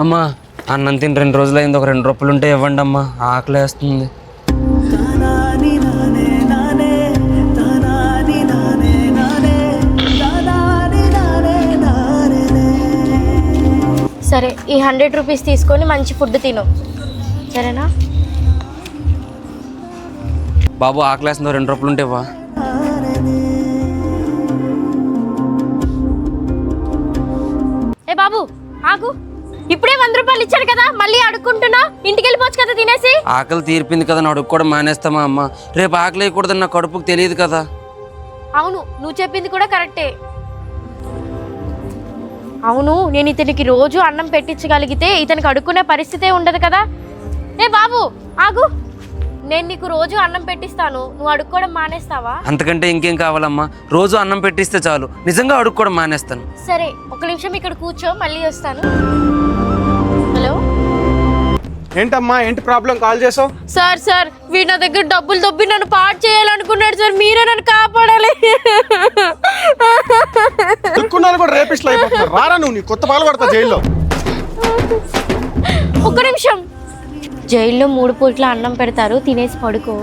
అమ్మా అన్నం తిని రెండు రోజులు అయింది ఒక రెండు రూపాయలు ఉంటే ఇవ్వండి అమ్మా ఆకలి వేస్తుంది. సరే ఈ హండ్రెడ్ రూపీస్ తీసుకొని మంచి ఫుడ్ తిను. సరేనా? బాబు ఆకలి వేస్తుంది రెండు రూపాయలు ఉంటే ఇవ్వా. ఏ బాబు ఆగు. ఇప్పుడే వంద రూపాయలు ఇచ్చాడు కదా మళ్ళీ అడుక్కుంటున్నా? ఇంటికి వెళ్ళిపోవచ్చు కదా తినేసి? ఆకలి తీర్పింది కదా అడుగు కూడా మానేస్తామా అమ్మ? రేపు ఆకలి వేయకూడదు నా కడుపుకు తెలియదు కదా. అవును నువ్వు చెప్పింది కూడా కరెక్టే. అవును నేను ఇతనికి రోజు అన్నం పెట్టించగలిగితే ఇతనికి అడుక్కునే పరిస్థితే ఉండదు కదా. ఏ బాబు ఆగు. నేను నీకు రోజు అన్నం పెట్టిస్తాను. నువ్వు అడుక్కోవడం మానేస్తావా? అంతకంటే ఇంకేం కావాలమ్మా? రోజు అన్నం పెట్టిస్తే చాలు. నిజంగా అడుగు కూడా మానేస్తాను. సరే ఒక నిమిషం ఇక్కడ కూర్చో మళ్ళీ వస్తాను. హలో? ఏంటమ్మా ఏంటి ప్రాబ్లం? కాల్ చేసావు? సార్ సార్ వీడు నా దగ్గర డబ్బులు దొబ్బి నన్ను పాడు చేయాలనుకున్నాడు సార్. మీరే నన్ను కాపాడాలి. కూడా రేపిస్ట్లు అయిపోతున్నారు. రారా నువ్వు నీ కొత్త పాలు పడతా జైల్లో. ఒక్క నిమిషం. జైల్లో మూడు పూట్ల అన్నం పెడతారు తినేసి పడుకో.